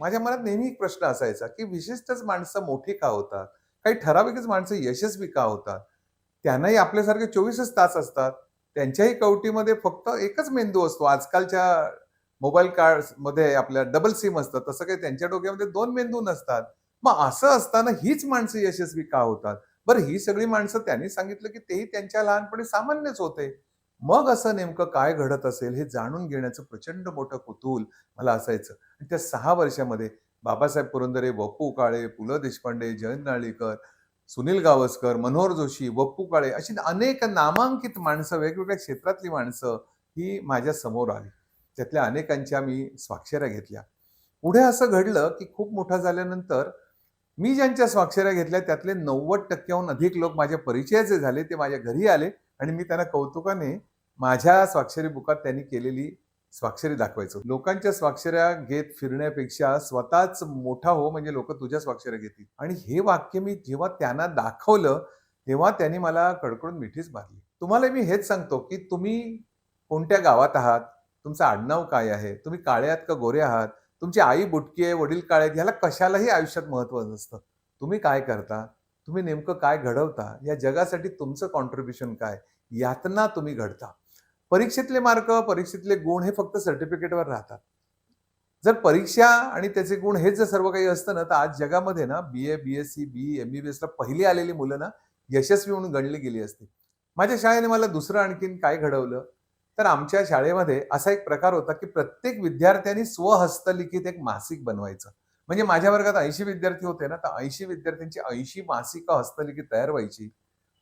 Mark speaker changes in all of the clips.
Speaker 1: माझ्या मनात नेहमी एक प्रश्न असायचा की विशिष्टच माणसं मोठी का होतात? काही ठराविकच माणसं यशस्वी का होतात? त्यांनाही आपल्यासारखे चोवीसच तास असतात. त्यांच्याही कवटीमध्ये फक्त एकच मेंदू असतो. आजकालच्या मोबाईल कार्डमध्ये आपल्या डबल सिम असतं तसं काही त्यांच्या डोक्यामध्ये दोन मेंदू नसतात. मग असं असताना हीच माणसं यशस्वी का होतात? बरं ही सगळी माणसं त्यांनी सांगितलं की तेही त्यांच्या लहानपणी सामान्यच होते. मग असं नेमकं काय घडत असेल हे जाणून घेण्याचं प्रचंड मोठं कुतूहल मला असायचं. आणि त्या सहा वर्षामध्ये बाबासाहेब पुरंदरे वप्पू काळे पु ल देशपांडे जयंत नाळीकर सुनील गावस्कर मनोहर जोशी वप्पू काळे अशी अनेक नामांकित माणसं वेगवेगळ्या क्षेत्रातली माणसं ही माझ्यासमोर आली. त्यातल्या अनेकांच्या मी स्वाक्षऱ्या घेतल्या. पुढे असं घडलं की खूप मोठा झाल्यानंतर मी ज्यांच्या स्वाक्षऱ्या घेतल्या त्यातले नव्वद टक्क्याहून अधिक लोक माझ्या परिचयाचे झाले ते माझ्या घरी आले. आणि मी त्यांना कौतुकाने माझ्या स्वाक्षरी बुकात त्यांनी केलेली स्वाक्षरी दाखवायचो. लोकांच्या स्वाक्षऱ्या घेत फिरण्यापेक्षा स्वतःच मोठा हो म्हणजे लोक तुझ्या स्वाक्षऱ्या घेतील. आणि हे वाक्य मी जेव्हा त्यांना दाखवलं तेव्हा त्यांनी मला कडकडून मिठीच मारली. तुम्हाला मी हेच सांगतो की तुम्ही कोणत्या गावात आहात? तुमचं आडनाव काय आहे? तुम्ही काळे आहात का गोरे आहात? तुमची आई बुटकी आहे वडील काळे आहेत ह्याला कशालाही आयुष्यात महत्त्व नसतं. तुम्ही काय करता? तुम्ही नेमकं काय घडवता? या जगासाठी तुमचं कॉन्ट्रीब्युशन काय? यातना तुम्ही घडता. परीक्षेतले मार्क परीक्षेतले गुण हे फक्त सर्टिफिकेटवर राहतात. जर परीक्षा आणि त्याचे गुण हेच जर सर्व काही असतं ना तर आज जगामध्ये ना B A B S C B M B B एसला पहिली आलेली मुलं ना यशस्वी म्हणून गणली गेली असती. माझ्या शाळेने मला दुसरं आणखीन काय घडवलं? तर आमच्या शाळेमध्ये असा एक प्रकार होता की प्रत्येक विद्यार्थ्यांनी स्वहस्तलिखित एक मासिक बनवायचं. म्हणजे माझ्या वर्गात ऐंशी विद्यार्थी होते ना तर ऐंशी विद्यार्थ्यांची ऐंशी मासिका हस्तलिखित तयार व्हायची.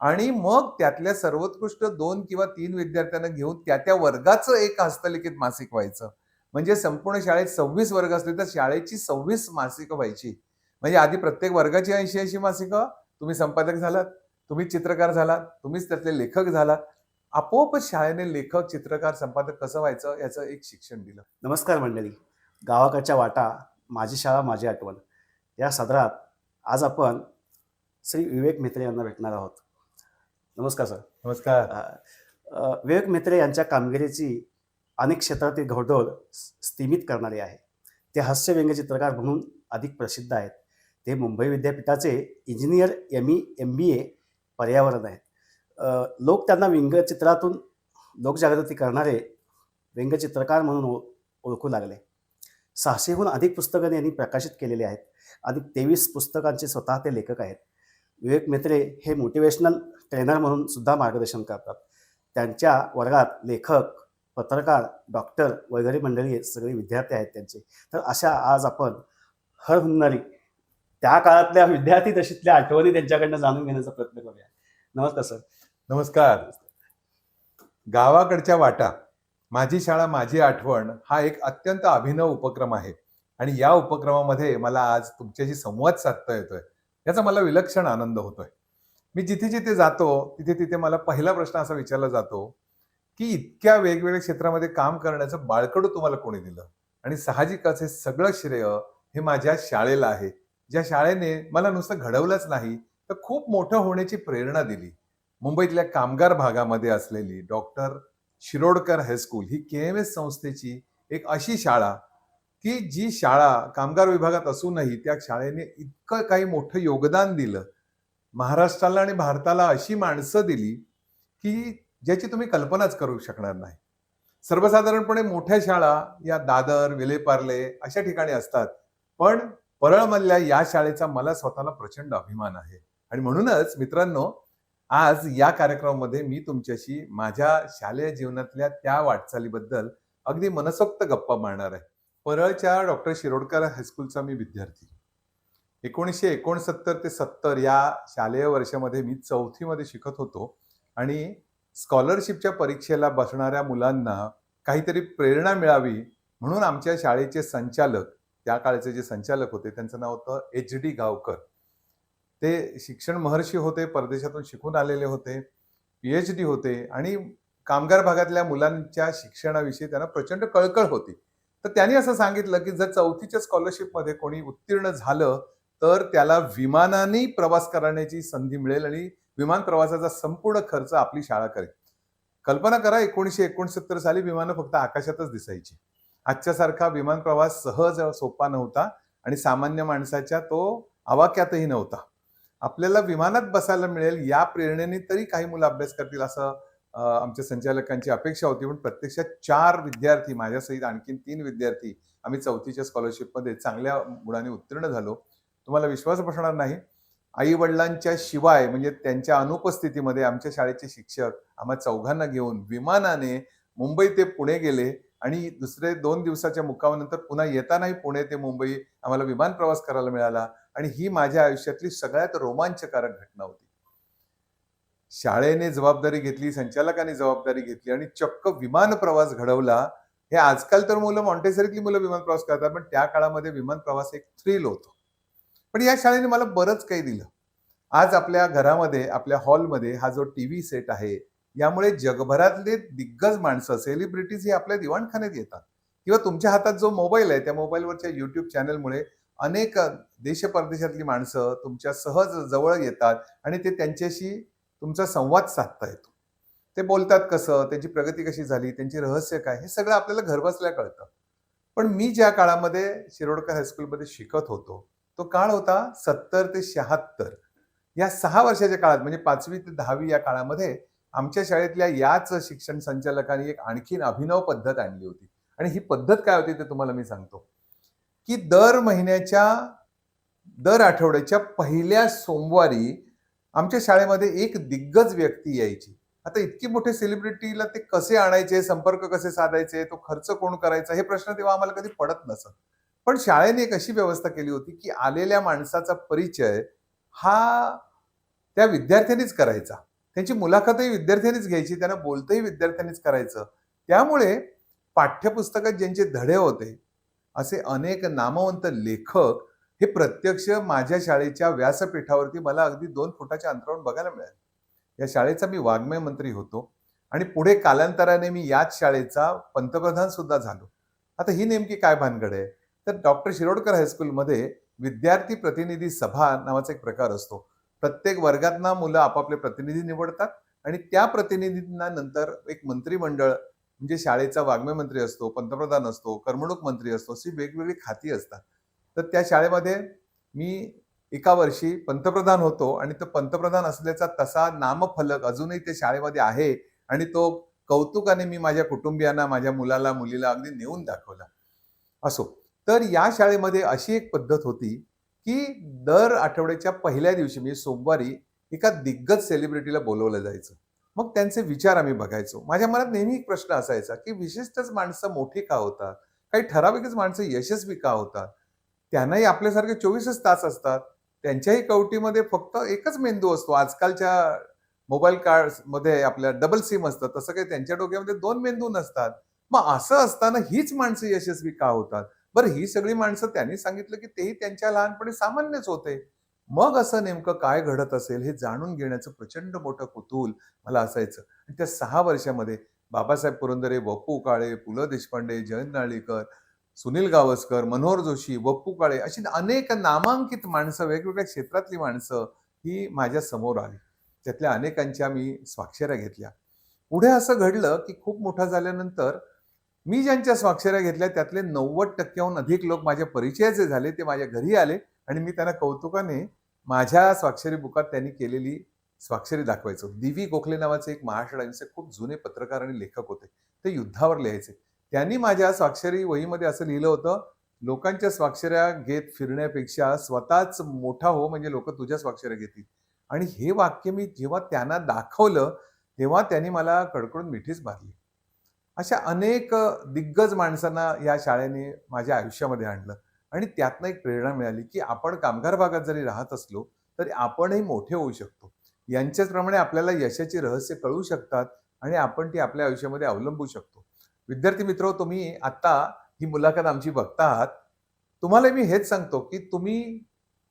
Speaker 1: आणि मग त्यातल्या सर्वोत्कृष्ट दोन किंवा तीन विद्यार्थ्यांना घेऊन त्या त्या वर्गाचं एक हस्तलिखित मासिक व्हायचं. म्हणजे संपूर्ण शाळेत सव्वीस वर्ग असले तर शाळेची सव्वीस मासिकं व्हायची. म्हणजे आधी प्रत्येक वर्गाची ऐंशी ऐंशी मासिकं तुम्ही संपादक झालात तुम्ही चित्रकार झालात तुम्हीच त्यातले लेखक झालात. आपोआपच शाळेने लेखक चित्रकार संपादक कसं व्हायचं याचं एक शिक्षण दिलं.
Speaker 2: नमस्कार मंडळी. गावाकडच्या वाटा माझी शाळा माझी आठवण. या सदरात आज आपण श्री विवेक मेत्रे यांना भेटणार आहोत. नमस्कार सर.
Speaker 1: नमस्कार.
Speaker 2: विवेक मेत्रे यांच्या कामगिरीची अनेक क्षेत्रातील घोडदौड स्थिमित करणारी आहे. ते हास्य व्यंगचित्रकार म्हणून अधिक प्रसिद्ध आहेत. ते मुंबई विद्यापीठाचे engineer M E M B A पर्यावरण आहेत. लोक त्यांना व्यंगचित्रातून लोकजागृती करणारे व्यंगचित्रकार म्हणून ओळ- ओळखू लागले. सहाशेहून अधिक पुस्तकं यांनी प्रकाशित केलेली आहेत. अधिक तेवीस पुस्तकांचे स्वतः ते लेखक आहेत. विवेक मेत्रे हे मोटिवेशनल ट्रेनर म्हणून सुद्धा मार्गदर्शन करतात. त्यांच्या वर्गात लेखक पत्रकार डॉक्टर वगैरे मंडळी सगळे विद्यार्थी आहेत त्यांचे. तर अशा आज आपण हर हुन्नरी त्या काळातल्या विद्यार्थी दशीतल्या आठवणी त्यांच्याकडनं जाणून घेण्याचा प्रयत्न करूया. नमस्कार सर.
Speaker 1: नमस्कार. गावाकडच्या वाटा. माझी शाळा माझी आठवण हा एक अत्यंत अभिनव उपक्रम आहे. आणि या उपक्रमामध्ये मला आज तुमच्याशी संवाद साधता येतोय. याचा मला विलक्षण आनंद होतोय. मी जिथे जिथे जातो तिथे तिथे मला पहिला प्रश्न असा विचारला जातो की इतक्या वेगवेगळ्या क्षेत्रामध्ये काम करण्याचं बाळकडू तुम्हाला कोणी दिलं? आणि साहजिकच हे सगळं श्रेय हे माझ्या शाळेला आहे. ज्या शाळेने मला नुसतं घडवलंच नाही तर खूप मोठं होण्याची प्रेरणा दिली. मुंबईतल्या कामगार भागामध्ये असलेली डॉक्टर शिरोडकर हायस्कूल ही के एम एस संस्थेची एक अशी शाळा की जी शाळा कामगार विभागात असूनही त्या शाळेने इतकं काही मोठं योगदान दिलं. महाराष्ट्राला आणि भारताला अशी माणसं दिली की ज्याची तुम्ही कल्पनाच करू शकणार नाही. सर्वसाधारणपणे मोठ्या शाळा या दादर विलेपार्ले अशा ठिकाणी असतात. पण परळमधल्या या शाळेचा मला स्वतःला प्रचंड अभिमान आहे. आणि म्हणूनच मित्रांनो आज या कार्यक्रमामध्ये मी तुमच्याशी माझ्या शालेय जीवनातल्या त्या वाटचालीबद्दल अगदी मनसोक्त गप्पा मारणार आहे. परळच्या डॉक्टर शिरोडकर हायस्कूलचा मी विद्यार्थी. एकोणीसशे एकोणसत्तर ते सत्तर या शालेय वर्षामध्ये मी चौथीमध्ये शिकत होतो आणि स्कॉलरशिपच्या परीक्षेला बसणाऱ्या मुलांना काहीतरी प्रेरणा मिळावी म्हणून आमच्या शाळेचे संचालक त्या काळचे जे संचालक होते त्यांचं नाव होतं एच डी गावकर. ते शिक्षण महर्षी होते परदेशातून शिकून आलेले होते पी एच डी होते आणि कामगार भागातल्या मुलांच्या शिक्षणाविषयी त्यांना प्रचंड कळकळ होती. तर त्यांनी असं सांगितलं की जर चौथीच्या स्कॉलरशिपमध्ये कोणी उत्तीर्ण झालं तर त्याला विमानाने प्रवास करण्याची संधी मिळेल आणि विमान प्रवासाचा संपूर्ण खर्च आपली शाळा करेल. कल्पना करा एकोणीसशे एकोणसत्तर साली विमानं फक्त आकाशातच दिसायची. आजच्यासारखा विमान प्रवास सहज सोपा नव्हता आणि सामान्य माणसाच्या तो आवाक्यातही नव्हता. आपल्याला विमानात बसायला मिळेल या प्रेरणेने तरी काही मुलं अभ्यास करतील असं आमच्या संचालकांची अपेक्षा होती. पण प्रत्यक्षात चार विद्यार्थी माझ्यासहित आणखीन तीन विद्यार्थी आम्ही चौथीच्या स्कॉलरशिपमध्ये चांगल्या गुणाने उत्तीर्ण झालो. तुम्हाला विश्वास बसणार नाही. आई वडिलांच्या शिवाय म्हणजे त्यांच्या अनुपस्थितीमध्ये आमच्या शाळेचे शिक्षक आम्हा चौघांना घेऊन विमानाने मुंबई ते पुणे गेले आणि दुसरे दोन दिवसाच्या मुक्कामानंतर पुन्हा येतानाही पुणे ते मुंबई आम्हाला विमान प्रवास करायला मिळाला. आणि ही माझ्या आयुष्यातली सगळ्यात रोमांचकारक घटना होती. शाळेने जबाबदारी घेतली संचालकाने जबाबदारी घेतली आणि चक्क विमान प्रवास घडवला. हे आजकाल तर मुलं मॉन्टेसरीतली मुलं विमान प्रवास करतात पण त्या काळामध्ये विमान प्रवास एक थ्रिल होतो. पण या शाळेने मला बरंच काही दिलं. आज आपल्या घरामध्ये आपल्या हॉलमध्ये हा जो टीव्ही सेट आहे यामुळे जगभरातले दिग्गज माणसं सेलिब्रिटीज हे आपल्या दिवाणखान्यात येतात. किंवा तुमच्या हातात जो मोबाईल आहे त्या मोबाईलवरच्या युट्यूब चॅनलमुळे अनेक देश परदेशातली माणसं तुमच्या सहज जवळ येतात आणि ते त्यांच्याशी तुमचा संवाद साधता येतो. ते बोलतात कसं त्यांची प्रगती कशी झाली त्यांची रहस्य काय हे सगळं आपल्याला घरबसल्या कळतं. पण मी ज्या काळामध्ये शिरोडकर हायस्कूलमध्ये शिकत होतो तो काळ होता सत्तर ते शहात्तर. या सहा वर्षाच्या काळात म्हणजे पाचवी ते दहावी या काळामध्ये आमच्या शाळेतल्या याच शिक्षण संचालकांनी एक आणखीन अभिनव पद्धत आणली होती. आणि ही पद्धत काय होती ते तुम्हाला मी सांगतो. की दर महिन्याच्या दर आठवड्याच्या पहिल्या सोमवारी आमच्या शाळेमध्ये एक दिग्गज व्यक्ती यायची. आता इतकी मोठे सेलिब्रिटीला ते कसे आणायचे संपर्क कसे साधायचे तो खर्च कोण करायचा हे प्रश्न तेव्हा आम्हाला कधी पडत नसत. पण शाळेने एक अशी व्यवस्था केली होती की आलेल्या माणसाचा परिचय हा त्या विद्यार्थ्यांनीच करायचा. त्यांची मुलाखतही विद्यार्थ्यांनीच घ्यायची त्यांना बोलतही विद्यार्थ्यांनीच करायचं. त्यामुळे पाठ्यपुस्तकात ज्यांचे धडे होते असे अनेक नामवंत लेखक हे प्रत्यक्ष माझ्या शाळेच्या व्यासपीठावरती मला अगदी दोन फुटाच्या अंतरावरून बघायला मिळाले. या शाळेचा मी वाङ्मय मंत्री होतो आणि पुढे कालांतराने मी याच शाळेचा पंतप्रधान सुद्धा झालो. आता ही नेमकी काय भानगड आहे? तर डॉक्टर शिरोडकर हायस्कूलमध्ये विद्यार्थी प्रतिनिधी सभा नावाचा एक प्रकार असतो. प्रत्येक वर्गातना मुलं आपापले प्रतिनिधी निवडतात आणि त्या प्रतिनिधींना नंतर एक मंत्रिमंडळ म्हणजे शाळेचा वाङ्मय मंत्री असतो पंतप्रधान असतो करमणूक मंत्री असतो अशी वेगवेगळी खाती असतात. तर त्या शाळेमध्ये मी एका वर्षी पंतप्रधान होतो आणि तो पंतप्रधान असल्याचा तसा नामफलक अजूनही ते शाळेमध्ये आहे आणि तो कौतुकाने मी माझ्या कुटुंबियांना माझ्या मुलाला मुलीला अगदी नेऊन दाखवला. असो. तर या शाळेमध्ये अशी एक पद्धत होती की दर आठवड्याच्या पहिल्या दिवशी म्हणजे सोमवारी एका दिग्गज सेलिब्रिटीला बोलवलं जायचं. मग त्यांचे विचार आम्ही बघायचो. माझ्या मनात नेहमी एक प्रश्न असायचा की विशिष्टच माणसं मोठी का होतात? काही ठराविकच माणसं यशस्वी का होतात? त्यांनाही आपल्यासारखे चोवीसच तास असतात. त्यांच्याही कवटीमध्ये फक्त एकच मेंदू असतो. आजकालच्या मोबाईल कार्डमध्ये आपल्या डबल सिम असतं तसं काही त्यांच्या डोक्यामध्ये दोन मेंदू नसतात. मग असं असताना हीच माणसं यशस्वी का होतात? बरं ही सगळी माणसं त्यांनी सांगितलं की तेही त्यांच्या लहानपणी सामान्यच होते. मग असं नेमकं काय घडत असेल हे जाणून घेण्याचं प्रचंड मोठं कुतूहल मला असायचं. आणि त्या सहा वर्षामध्ये बाबासाहेब पुरंदरे वप्पू काळे पु ल देशपांडे जयंत नाळीकर सुनील गावस्कर मनोहर जोशी वप्पू काळे अशी अनेक नामांकित माणसं वेगवेगळ्या क्षेत्रातली माणसं ही माझ्यासमोर आली. त्यातल्या अनेकांच्या मी स्वाक्षऱ्या घेतल्या. पुढे असं घडलं की खूप मोठा झाल्यानंतर मी ज्यांच्या स्वाक्षऱ्या घेतल्या त्यातले नव्वद टक्क्याहून अधिक लोक माझ्या परिचयाचे झाले ते माझ्या घरी आले आणि मी त्यांना कौतुकाने माझ्या स्वाक्षरी बुकात त्यांनी केलेली स्वाक्षरी दाखवायचो. दिवी गोखले नावाचे एक महाराष्ट्र टाइम्सचे खूप जुने पत्रकार आणि लेखक होते. ते युद्धावर लिहायचे. त्यांनी माझ्या स्वाक्षरी वहीमध्ये असं लिहिलं होतं लोकांच्या स्वाक्षऱ्या घेत फिरण्यापेक्षा स्वतःच मोठा हो म्हणजे लोक तुझ्या स्वाक्षऱ्या घेतील. आणि हे वाक्य मी जेव्हा त्यांना दाखवलं तेव्हा त्यांनी मला कडकडून मिठीच मारली. अशा अनेक दिग्गज माणसांना या शाळेने माझ्या आयुष्यामध्ये आणलं. आणि त्यातनं एक प्रेरणा मिळाली की आपण कामगार भागात जरी राहत असलो तरी आपणही मोठे होऊ शकतो. यांच्याचप्रमाणे आपल्याला यशाची रहस्य कळू शकतात आणि आपण ती आपल्या आयुष्यामध्ये अवलंबू शकतो. विद्यार्थी मित्र तुम्ही आता ही मुलाखत आमची बघता आहात तुम्हाला मी हेच सांगतो की तुम्ही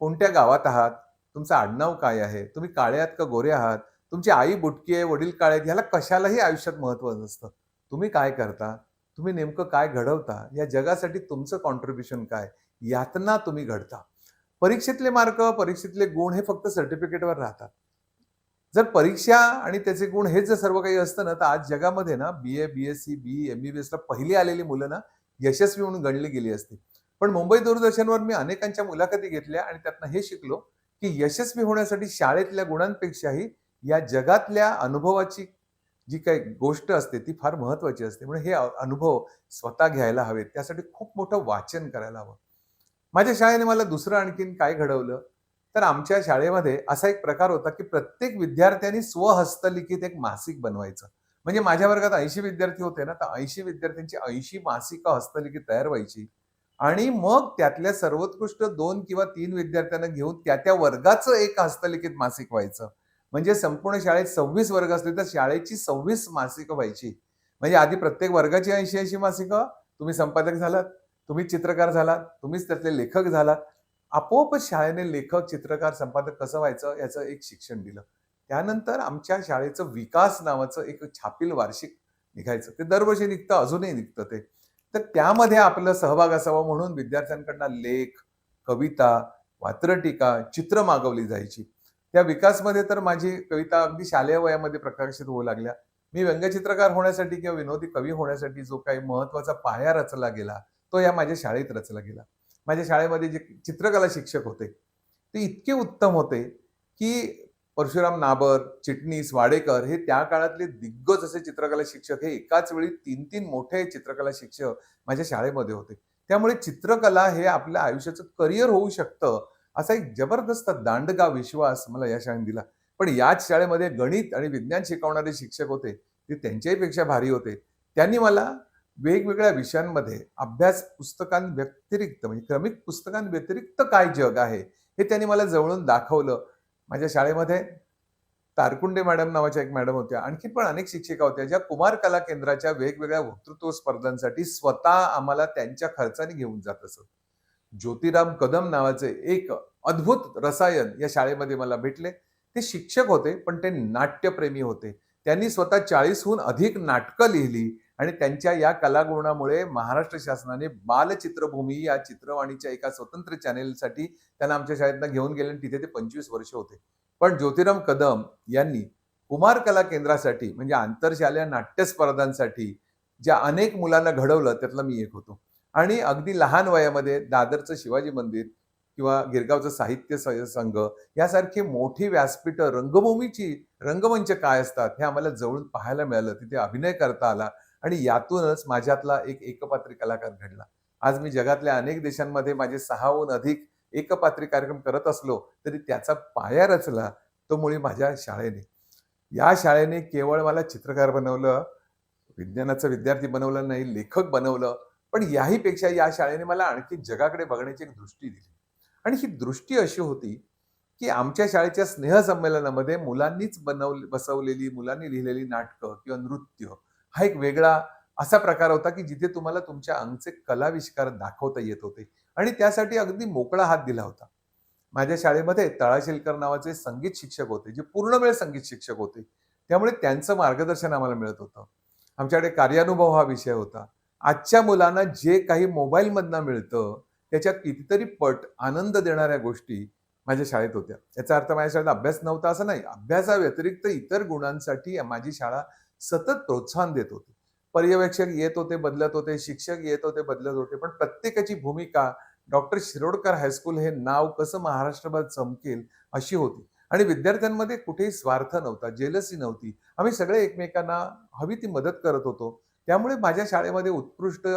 Speaker 1: कोणत्या गावात आहात? तुमचं आडनाव काय आहे? तुम्ही काळे आहात का गोरे आहात? तुमची आई बुटकी आहे वडील काळे आहेत ह्याला कशालाही आयुष्यात महत्त्व नसतं. तुम्ही काय करता? तुम्ही नेमकं काय घडवता? या जगासाठी तुमचं कॉन्ट्रीब्युशन काय? यातना तुम्ही घडता. परीक्षेतले मार्क परीक्षेतले गुण हे फक्त सर्टिफिकेटवर राहतात. जर परीक्षा आणि त्याचे गुण हेच जर सर्व काही असतं ना तर आज जगामध्ये ना B A B S C B M B B एसला पहिली आलेली मुलं ना यशस्वी म्हणून गणली गेली असती. पण मुंबई दूरदर्शनवर मी अनेकांच्या मुलाखती घेतल्या आणि त्यातनं हे शिकलो की यशस्वी होण्यासाठी शाळेतल्या गुणांपेक्षाही या जगातल्या अनुभवाची जी काही गोष्ट असते ती फार महत्वाची असते. म्हणून हे अनुभव स्वतः घ्यायला हवेत. त्यासाठी खूप मोठं वाचन करायला हवं. माझ्या शाळेने मला दुसरं आणखीन काय घडवलं? तर आमच्या शाळेमध्ये असा एक प्रकार होता की प्रत्येक विद्यार्थ्यांनी स्वहस्तलिखित एक मासिक बनवायचं. म्हणजे माझ्या वर्गात ऐंशी विद्यार्थी होते ना तर ऐंशी विद्यार्थ्यांची ऐंशी मासिकं हस्तलिखित तयार व्हायची. आणि मग त्यातल्या सर्वोत्कृष्ट दोन किंवा तीन विद्यार्थ्यांना घेऊन त्या त्या वर्गाचं एक हस्तलिखित मासिक व्हायचं. म्हणजे संपूर्ण शाळेत सव्वीस वर्ग असले तर शाळेची सव्वीस मासिकं व्हायची. म्हणजे आधी प्रत्येक वर्गाची ऐंशी ऐंशी मासिकं तुम्ही संपादक झालात. तुम्ही चित्रकार झालात तुम्हीच त्यातले लेखक झालात. आपोआप शाळेने लेखक चित्रकार संपादक कसं व्हायचं याचं एक शिक्षण दिलं. त्यानंतर आमच्या शाळेचं विकास नावाचं एक छापील वार्षिक निघायचं. ते दरवर्षी निघतं अजूनही निघतं ते. तर त्यामध्ये आपलं सहभाग असावा म्हणून विद्यार्थ्यांकडनं लेख कविता वात्रटिका चित्र मागवली जायची. त्या विकासमध्ये तर माझी कविता अगदी शालेय वयामध्ये प्रकाशित होऊ लागल्या. मी व्यंगचित्रकार होण्यासाठी किंवा विनोदी कवी होण्यासाठी जो काही महत्त्वाचा पाया रचला गेला तो या माझ्या शाळेत रचला गेला. माझ्या शाळेमध्ये जे चित्रकला शिक्षक होते ते इतके उत्तम होते की परशुराम नाबर चिटणीस वाडेकर हे त्या काळातले दिग्गज असे चित्रकला शिक्षक. हे एकाच वेळी तीन तीन मोठे चित्रकला शिक्षक माझ्या शाळेमध्ये होते. त्यामुळे चित्रकला हे आपल्या आयुष्याचं करिअर होऊ शकतं असा एक जबरदस्त दांडगा विश्वास मला या शाळेने दिला. पण याच शाळेमध्ये गणित आणि विज्ञान शिकवणारे शिक्षक होते ते त्यांच्याही पेक्षा भारी होते. त्यांनी मला वेगवेगळ्या विषयांमध्ये अभ्यास पुस्तकांव्यतिरिक्त म्हणजे क्रमिक पुस्तकांव्यतिरिक्त काय जग आहे हे त्यांनी मला जवळून दाखवलं. माझ्या शाळेमध्ये तारकुंडे मॅडम नावाच्या एक मॅडम होत्या. आणखी पण अनेक शिक्षिका होत्या ज्या कुमार कला केंद्राच्या वेगवेगळ्या वक्तृत्व स्पर्धांसाठी स्वतः आम्हाला त्यांच्या खर्चाने घेऊन जात असत. ज्योतिराम कदम नावाचे एक अद्भुत रसायन या शाळेमध्ये मला भेटले. ते शिक्षक होते पण ते नाट्यप्रेमी होते. त्यांनी स्वतः चाळीसहून अधिक नाटकं लिहिली. आणि त्यांच्या या कलागुणामुळे महाराष्ट्र शासनाने बालचित्रभूमी या चित्रवाणीच्या एका स्वतंत्र चॅनेलसाठी त्यांना आमच्या शाळेतनं घेऊन गेले आणि तिथे ते पंचवीस वर्ष होते. पण ज्योतिराम कदम यांनी कुमार कला केंद्रासाठी म्हणजे आंतरशालेय नाट्य स्पर्धांसाठी ज्या अनेक मुलांना घडवलं त्यातला मी एक होतो. आणि अगदी लहान वयामध्ये दादरचं शिवाजी मंदिर किंवा गिरगावचं साहित्य संघ यासारखी मोठी व्यासपीठं रंगभूमीची रंगमंच काय असतात हे आम्हाला जवळून पाहायला मिळालं. तिथे अभिनय करता आला. आणि यातूनच माझ्यातला एक एकपात्री कलाकार घडला. आज मी जगातल्या अनेक देशांमध्ये माझे सहाहून अधिक एकपात्री कार्यक्रम करत असलो तरी त्याचा पाया रचला तो मुळी माझ्या शाळेने. या शाळेने केवळ मला चित्रकार बनवलं विज्ञानाचं विद्यार्थी बनवलं नाही लेखक बनवलं पण याही पेक्षा या शाळेने मला आणखी जगाकडे बघण्याची एक दृष्टी दिली. आणि ही दृष्टी अशी होती की आमच्या शाळेच्या स्नेहसंमेलनामध्ये मुलांनीच बनवली बसवलेली मुलांनी लिहिलेली नाटकं किंवा नृत्य हा एक वेगळा असा प्रकार होता की जिथे तुम्हाला तुमच्या अंगचे कलाविष्कार दाखवता येत होते. आणि त्यासाठी अगदी मोकळा हात दिला होता. माझ्या शाळेमध्ये तळाशिलकर नावाचे संगीत शिक्षक होते जे पूर्ण वेळ संगीत शिक्षक होते. त्यामुळे त्यांचं मार्गदर्शन आम्हाला मिळत होतं. आमच्याकडे कार्यानुभव हा विषय होता. आजच्या मुलांना जे काही मोबाईलमधनं मिळतं त्याच्या कितीतरी पट आनंद देणाऱ्या गोष्टी माझ्या शाळेत होत्या. याचा अर्थ माझ्या शाळेत अभ्यास नव्हता असं नाही. अभ्यासाव्यतिरिक्त इतर गुणांसाठी माझी शाळा सतत प्रोत्साहन देत होते. पर्यवेक्षक येत होते बदलत होते शिक्षक येत होते बदलत होते. पण प्रत्येकाची भूमिका डॉक्टर शिरोडकर हायस्कूल हे नाव कसं महाराष्ट्रभर चमकेल अशी होती. आणि विद्यार्थ्यांमध्ये कुठेही स्वार्थ नव्हता जेलसी नव्हती. आम्ही सगळे एकमेकांना हवी ती मदत करत होतो. त्यामुळे माझ्या शाळेमध्ये उत्कृष्ट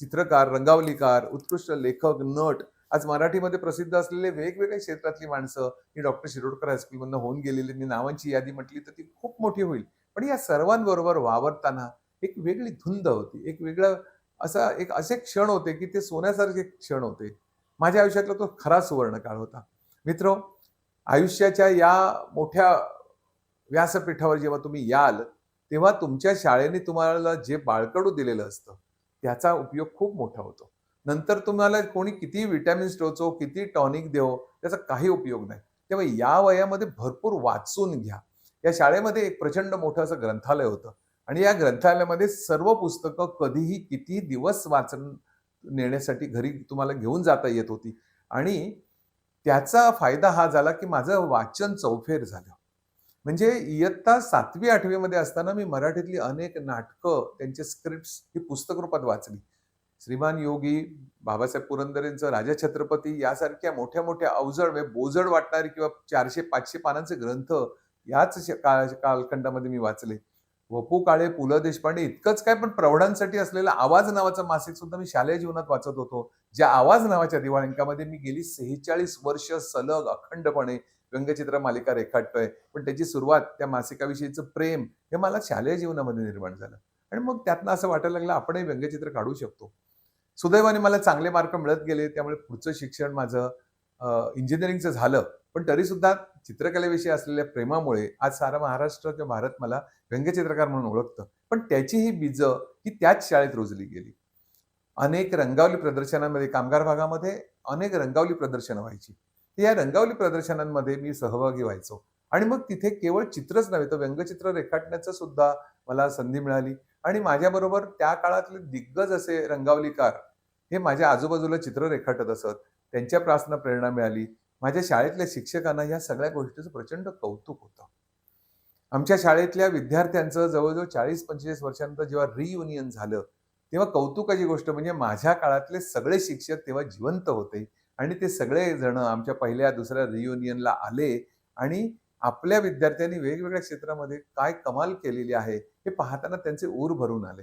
Speaker 1: चित्रकार रंगावलीकार उत्कृष्ट लेखक नट आज मराठीमध्ये प्रसिद्ध असलेले वेगवेगळ्या क्षेत्रातली माणसं ही डॉक्टर शिरोडकर हायस्कूलमधनं होऊन गेलेली. मी नावांची यादी म्हटली तर ती खूप मोठी होईल. पण या सर्वांबरोबर वावरताना एक वेगळी धुंद होती. एक वेगळं असा एक असे क्षण होते की ते सोन्यासारखे क्षण होते. माझ्या आयुष्यातला तो खरा सुवर्णकाळ होता. मित्र आयुष्याच्या या मोठ्या व्यासपीठावर जेव्हा तुम्ही याल तेव्हा तुमच्या शाळेने तुम्हाला जे बाळकडू दिलेलं असतं त्याचा उपयोग खूप मोठा होतो. नंतर तुम्हाला कोणी किती विटॅमिन्स टोचो किती टॉनिक देव त्याचा काही उपयोग नाही. तेव्हा या वयामध्ये भरपूर वाचून घ्या. या शाळेमध्ये एक प्रचंड मोठं असं ग्रंथालय होतं. आणि या ग्रंथालयामध्ये सर्व पुस्तकं कधीही किती दिवस वाचन नेण्यासाठी घरी तुम्हाला घेऊन जाता येत होती. आणि त्याचा फायदा हा झाला की माझं वाचन चौफेर झालं. म्हणजे इयत्ता सातवी आठवीमध्ये असताना मी मराठीतली अनेक नाटकं त्यांचे स्क्रिप्ट ही पुस्तक रूपात वाचली. श्रीमान योगी बाबासाहेब पुरंदरेंचं राजा छत्रपती यासारख्या मोठ्या मोठ्या अवजड म्हणजे बोजड वाटणारी किंवा चारशे पाचशे पानांचे ग्रंथ याच काळ कालखंडामध्ये मी वाचले. वपू काळे पु ल देशपांडे इतकंच काय पण प्रौढांसाठी असलेलं आवाज नावाचं मासिक सुद्धा मी शालेय जीवनात वाचत होतो. ज्या आवाज नावाच्या दिवाळंकामध्ये मी गेली सेहेचाळीस वर्ष सलग अखंडपणे व्यंगचित्र मालिका रेखाटतोय. पण त्याची सुरुवात त्या मासिकाविषयीचं प्रेम हे मला शालेय जीवनामध्ये निर्माण झालं. आणि मग त्यातनं असं वाटायला लागलं आपणही व्यंगचित्र काढू शकतो. सुदैवाने मला चांगले मार्क मिळत गेले त्यामुळे पुढचं शिक्षण माझं इंजिनिअरिंगचं झालं. पण तरी सुद्धा चित्रकलेविषयी असलेल्या प्रेमामुळे आज सारा महाराष्ट्र किंवा भारत मला व्यंगचित्रकार म्हणून ओळखतं. पण त्याची ही बीज ही त्याच शाळेत रुजली गेली. अनेक रंगावली प्रदर्शनांमध्ये कामगार भागामध्ये अनेक रंगावली प्रदर्शनं व्हायची. या रंगावली प्रदर्शनांमध्ये मी सहभागी व्हायचो. आणि मग तिथे केवळ चित्रच नव्हे तर व्यंगचित्र रेखाटण्याचं सुद्धा मला संधी मिळाली. आणि माझ्याबरोबर त्या काळातले दिग्गज असे रंगावलीकार हे माझ्या आजूबाजूला चित्र रेखाटत असत. त्यांच्या प्रासनं प्रेरणा मिळाली. माझ्या शाळेतल्या शिक्षकांना या सगळ्या गोष्टीचं प्रचंड कौतुक होतं. आमच्या शाळेतल्या विद्यार्थ्यांचं जवळजवळ चाळीस पंचेचाळीस वर्षानंतर जेव्हा रियुनियन झालं तेव्हा कौतुकाची गोष्ट म्हणजे माझ्या काळातले सगळे शिक्षक तेव्हा जिवंत होते आणि ते सगळे जण आमच्या पहिल्या दुसऱ्या रियुनियनला आले आणि आपल्या विद्यार्थ्यांनी वेगवेगळ्या क्षेत्रामध्ये काय कमाल केलेली आहे हे पाहताना त्यांचे ऊर भरून आले.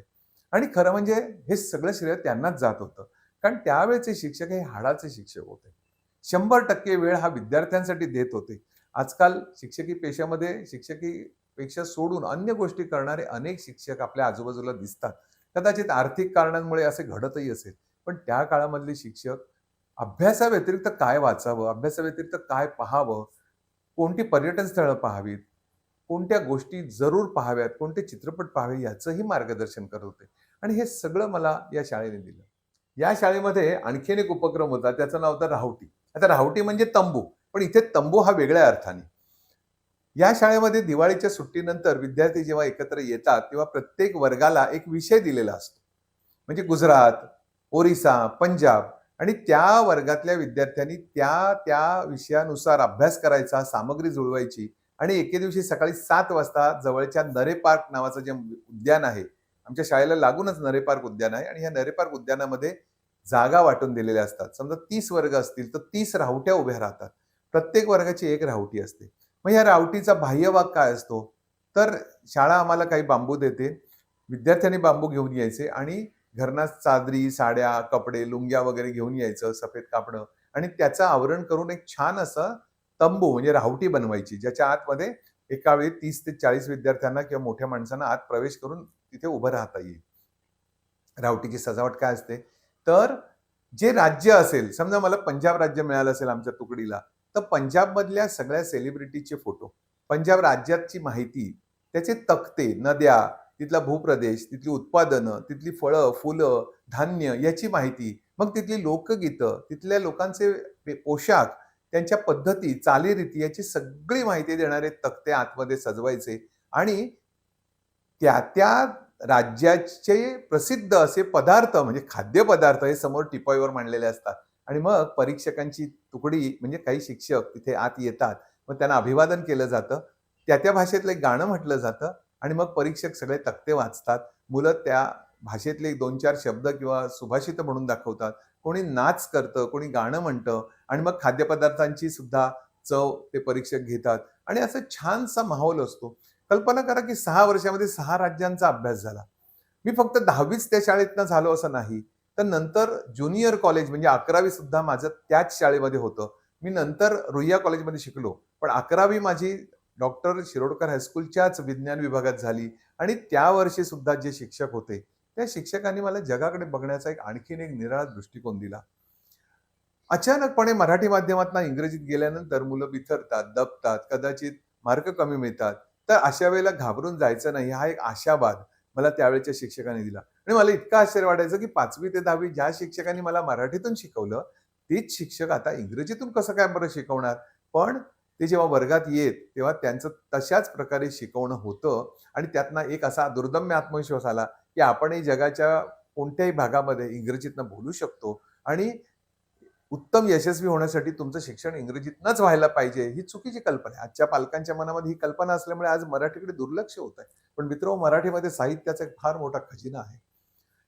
Speaker 1: आणि खरं म्हणजे हे सगळं श्रेय त्यांनाच जात होतं. कारण त्यावेळेचे शिक्षक हे हाडाचे शिक्षक होते. शंभर टक्के वेळ हा विद्यार्थ्यांसाठी देत होते. आजकाल शिक्षकी पेशामध्ये शिक्षकीपेक्षा सोडून अन्य गोष्टी करणारे अनेक शिक्षक आपल्या आजूबाजूला दिसतात. कदाचित आर्थिक कारणांमुळे असे घडतही असेल. पण त्या काळामधले शिक्षक अभ्यासाव्यतिरिक्त काय वाचावं अभ्यासाव्यतिरिक्त काय पाहावं कोणती पर्यटन स्थळं पाहावीत कोणत्या गोष्टी जरूर पाहाव्यात कोणते चित्रपट पाहावे याचंही मार्गदर्शन करत होते. आणि हे सगळं मला या शाळेने दिलं. या शाळेमध्ये आणखीन एक उपक्रम होता त्याचं नाव होतं राहुटी. आता राहुटी म्हणजे तंबू. पण इथे तंबू हा वेगळ्या अर्थाने. या शाळेमध्ये दिवाळीच्या सुट्टीनंतर विद्यार्थी जेव्हा एकत्र येतात तेव्हा प्रत्येक वर्गाला एक विषय दिलेला असतो. म्हणजे गुजरात ओरिसा पंजाब आणि त्या वर्गातल्या विद्यार्थ्यांनी त्या त्या विषयानुसार अभ्यास करायचा सामग्री जुळवायची आणि एके दिवशी सकाळी सात वाजता जवळच्या नरे पार्क नावाचं जे उद्यान आहे आमच्या शाळेला लागूनच नरे पार्क उद्यान आहे आणि ह्या नरे पार्क उद्यानामध्ये जागा वाटून दिलेल्या असतात. समजा तीस वर्ग असतील तर तीस राहुट्या उभ्या राहतात. प्रत्येक वर्गाची एक राहुटी असते. मग या रावटीचा बाह्यभाग काय असतो? तर शाळा आम्हाला काही बांबू देते. विद्यार्थ्यांनी बांबू घेऊन यायचे आणि घरना चादरी साड्या कपडे लुंग्या वगैरे घेऊन यायचं सफेद कापडं आणि त्याचं आवरण करून एक छान असं तंबू म्हणजे राहुटी बनवायची ज्याच्या आतमध्ये एका वेळी तीस ते चाळीस विद्यार्थ्यांना किंवा मोठ्या माणसांना आत प्रवेश करून तिथे उभं राहता येईल. रावटीची सजावट काय असते? तर जे राज्य असेल समजा मला पंजाब राज्य मिळालं असेल आमच्या तुकडीला तर पंजाबमधल्या सगळ्या सेलिब्रिटीचे फोटो पंजाब राज्याची माहिती त्याचे तक्ते नद्या तिथला भूप्रदेश तिथली उत्पादनं तिथली फळं फुलं धान्य याची माहिती मग तिथली लोकगीतं तिथल्या लोकांचे पोशाख त्यांच्या पद्धती चालीरीती याची सगळी माहिती देणारे तक्ते आतमध्ये सजवायचे आणि त्या त्या राज्याचे प्रसिद्ध असे पदार्थ म्हणजे खाद्यपदार्थ हे समोर टिपाईवर मांडलेले असतात. आणि मग परीक्षकांची तुकडी म्हणजे काही शिक्षक तिथे आत येतात. मग त्यांना अभिवादन केलं जातं. त्या त्या भाषेतलं एक गाणं म्हटलं जातं. आणि मग परीक्षक सगळे तक्ते वाचतात. मुलं त्या भाषेतले दोन चार शब्द किंवा सुभाषित म्हणून दाखवतात. कोणी नाच करतं कोणी गाणं म्हणतं. आणि मग खाद्यपदार्थांची सुद्धा चव ते परीक्षक घेतात. आणि असं छानसा माहोल असतो. कल्पना करा की सहा वर्षामध्ये सहा राज्यांचा अभ्यास झाला. मी फक्त दहावीच त्या शाळेतनं झालो असं नाही. तर नंतर ज्युनियर कॉलेज म्हणजे अकरावी सुद्धा माझं त्याच शाळेमध्ये होतं. मी नंतर रुईया कॉलेजमध्ये शिकलो. पण अकरावी माझी डॉक्टर शिरोडकर हायस्कूलच्याच विज्ञान विभागात झाली. आणि त्या वर्षी सुद्धा जे शिक्षक होते त्या शिक्षकांनी मला जगाकडे बघण्याचा एक आणखीन एक निराळा दृष्टिकोन दिला. अचानकपणे मराठी माध्यमातून इंग्रजीत गेल्यानंतर मुलं बिथरतात दबतात कदाचित मार्क कमी मिळतात. तर अशा वेळेला घाबरून जायचं नाही. हा एक आशावाद मला त्यावेळेच्या शिक्षकांनी दिला. आणि मला इतकं आश्चर्य वाटायचं की पाचवी ते दहावी ज्या शिक्षकांनी मला मराठीतून शिकवलं तेच शिक्षक आता इंग्रजीतून कसं काय बरं शिकवणार? पण ते जेव्हा वर्गात येत तेव्हा त्यांचं तशाच प्रकारे शिकवणं होतं आणि त्यातनं एक असा दुर्दम्य आत्मविश्वास आला की आपणही जगाच्या कोणत्याही भागामध्ये इंग्रजीतनं बोलू शकतो. आणि उत्तम यशस्वी होण्यासाठी तुमचं शिक्षण इंग्रजीतनंच व्हायला पाहिजे ही चुकीची कल्पना आहे. आजच्या पालकांच्या मनामध्ये ही कल्पना असल्यामुळे आज मराठीकडे दुर्लक्ष होत आहे. पण मित्र मराठीमध्ये साहित्याचा एक फार मोठा खजिना आहे.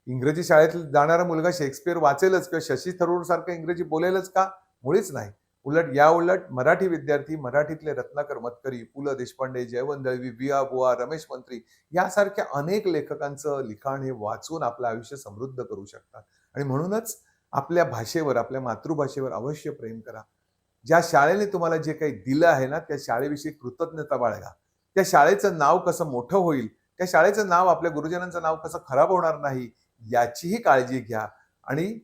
Speaker 1: इंग्रजी शाळेत जाणारा मुलगा शेक्सपियर वाचेलच किंवा शशी थरूर सारखं इंग्रजी बोलेलच का? मुळीच नाही. उलट या उलट मराठी विद्यार्थी मराठीतले रत्नाकर मतकरी पु. ल. देशपांडे जयवंत दळवी विया बुवा रमेश मंत्री यासारख्या अनेक लेखकांचं लिखाण हे वाचून आपलं आयुष्य समृद्ध करू शकतात. आणि म्हणूनच आपल्या भाषेवर आपल्या मातृभाषेवर अवश्य प्रेम करा. ज्या शाळेने तुम्हाला जे काही दिलं आहे ना त्या शाळेविषयी कृतज्ञता बाळगा. त्या शाळेचं नाव कसं मोठं होईल त्या शाळेचं नाव आपल्या गुरुजनांचं नाव कसं खराब होणार नाही याचीही काळजी घ्या. आणि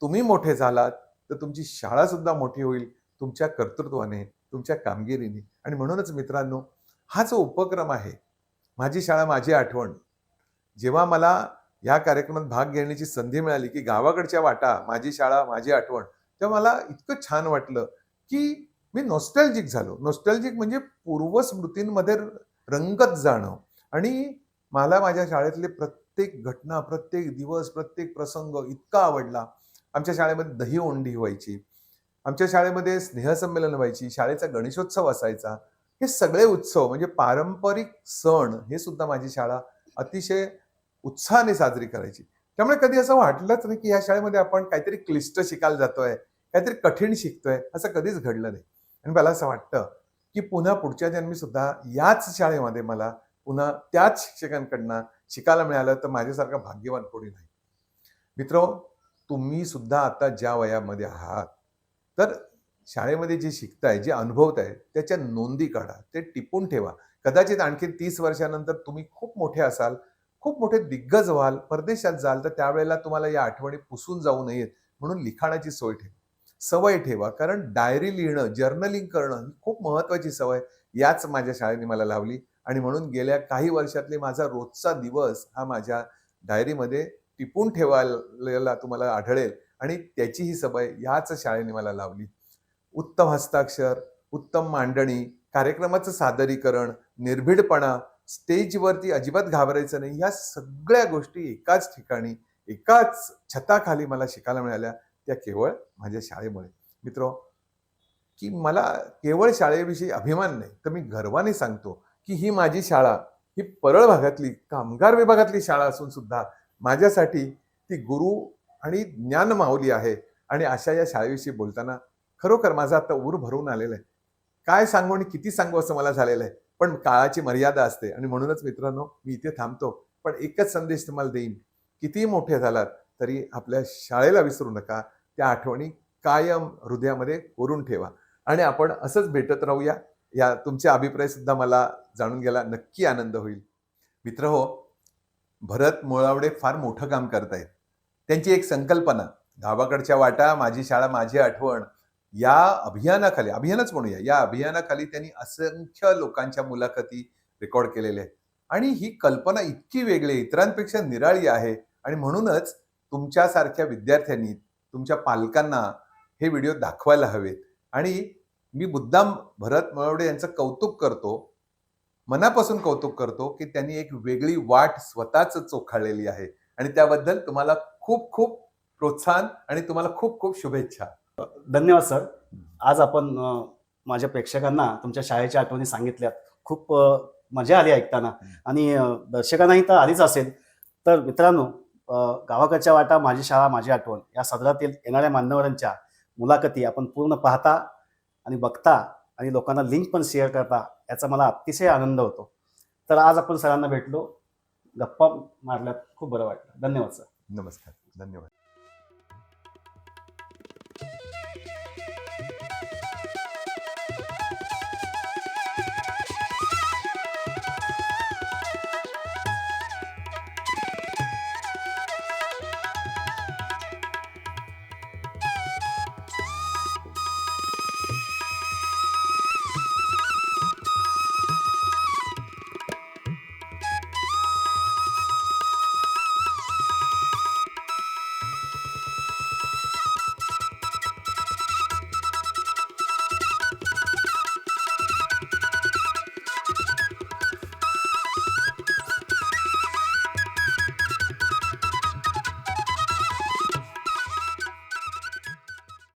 Speaker 1: तुम्ही मोठे झालात तर तुमची शाळा सुद्धा मोठी होईल तुमच्या कर्तृत्वाने तुमच्या कामगिरीने. आणि म्हणूनच मित्रांनो हा जो उपक्रम आहे. माझी शाळा माझी आठवण. जेव्हा मला या कार्यक्रमात भाग घेण्याची संधी मिळाली की गावाकडच्या वाटा माझी शाळा माझी आठवण तेव्हा मला इतकं छान वाटलं की मी नॉस्टॅल्जिक झालो. नॉस्टॅल्जिक म्हणजे पूर्वस्मृतींमध्ये रंगत जाणं. आणि मला माझ्या शाळेतले प्रत्येक घटना प्रत्येक दिवस प्रत्येक प्रसंग इतका आवडला. आमच्या शाळेमध्ये दही ओंडी व्हायची. आमच्या शाळेमध्ये स्नेहसंमेलन व्हायची. शाळेचा गणेशोत्सव असायचा. हे सगळे उत्सव म्हणजे पारंपरिक सण हे सुद्धा माझी शाळा अतिशय उत्साहाने साजरी करायची. त्यामुळे कधी असं वाटलंच नाही की या शाळेमध्ये आपण काहीतरी क्लिष्ट शिकायला जातोय काहीतरी कठीण शिकतोय असं कधीच घडलं नाही. आणि मला असं वाटतं की पुन्हा पुढच्या जन्मी सुद्धा याच शाळेमध्ये मला पुन्हा त्याच शिक्षकांकडनं शिकायला मिळालं तर माझ्यासारखा भाग्यवान कोणी नाही. मित्र तुम्ही सुद्धा आता ज्या वयामध्ये आहात तर शाळेमध्ये जे शिकताय जे अनुभवताय त्याच्या नोंदी काढा ते टिपून ठेवा. कदाचित आणखी तीस वर्षानंतर तुम्ही खूप मोठे असाल खूप मोठे दिग्गज व्हाल परदेशात जाल तर त्यावेळेला तुम्हाला या आठवणी पुसून जाऊ नयेत म्हणून लिखाणाची सोय ठेवा. सवय ठेवा कारण डायरी लिहिणं जर्नलिंग करणं ही खूप महत्वाची सवय याच माझ्या शाळेने मला लावली आणि म्हणून गेल्या काही वर्षातले माझा रोजचा दिवस हा माझ्या डायरीमध्ये टिपून ठेवायला तुम्हाला आढळेल आणि त्याची ही सवय याच शाळेने मला लावली. उत्तम हस्ताक्षर उत्तम मांडणी कार्यक्रमाचं सादरीकरण निर्भीडपणा स्टेजवरती अजिबात घाबरायचं नाही. ह्या सगळ्या गोष्टी एकाच ठिकाणी एकाच छताखाली मला शिकायला मिळाल्या. त्या केवळ माझ्या शाळेमुळे. मित्र की मला केवळ शाळेविषयी अभिमान नाही तर मी गर्वाने सांगतो की ही माझी शाळा ही परळ भागातली कामगार विभागातली शाळा असून सुद्धा माझ्यासाठी ती गुरु आणि ज्ञान माऊली आहे. आणि अशा या शाळेविषयी बोलताना खरोखर माझा आता ऊर भरून आलेला आहे. काय सांगू आणि किती सांगू असं मला झालेलं आहे. पण काळाची मर्यादा असते. आणि म्हणूनच मित्रांनो मी इथे थांबतो. पण एकच संदेश तुम्हाला देईन. कितीही मोठे झालात तरी आपल्या शाळेला विसरू नका. त्या आठवणी कायम हृदयामध्ये कोरून ठेवा. आणि आपण असंच भेटत राहूया. या तुमचे अभिप्राय सुद्धा मला जाणून घ्यायला नक्की आनंद होईल. मित्र हो भरत मुळावडे फार मोठं काम करतायत. त्यांची एक संकल्पना गावाकडच्या वाटा माझी शाळा माझी आठवण या अभियानाखाली अभियानच म्हणूया या अभियानाखाली त्यांनी असंख्य लोकांच्या मुलाखती रेकॉर्ड केलेल्या आहेत. आणि ही कल्पना इतकी वेगळी आहे, इतरांपेक्षा निराळी आहे आणि म्हणूनच तुमच्यासारख्या विद्यार्थ्यांनी तुमच्या पालकांना हे व्हिडिओ दाखवायला हवेत. आणि मी मुद्दाम भरत मळवडे यांचं कौतुक करतो मनापासून कौतुक करतो की त्यांनी एक वेगळी वाट स्वतःच चोखाळलेली आहे. आणि त्याबद्दल तुम्हाला खूप खूप प्रोत्साहन आणि तुम्हाला खूप खूप शुभेच्छा.
Speaker 2: धन्यवाद सर. आज आपण माझ्या प्रेक्षकांना तुमच्या शाळेच्या आठवणी सांगितल्यात. खूप मजा आली ऐकताना. आणि दर्शकांनाही तर आलीच असेल. तर मित्रांनो गावाकडच्या वाटा माझी शाळा माझी आठवण या सदरातील येणाऱ्या मान्यवरांच्या मुलाखती आपण पूर्ण पाहता आणि बघता आणि लोकांना लिंक पण शेअर करता याचा मला अतिशय आनंद होतो. तर आज आपण सरांना भेटलो. गप्पा मारल्यात. खूप बरं वाटलं. धन्यवाद सर.
Speaker 1: नमस्कार. धन्यवाद.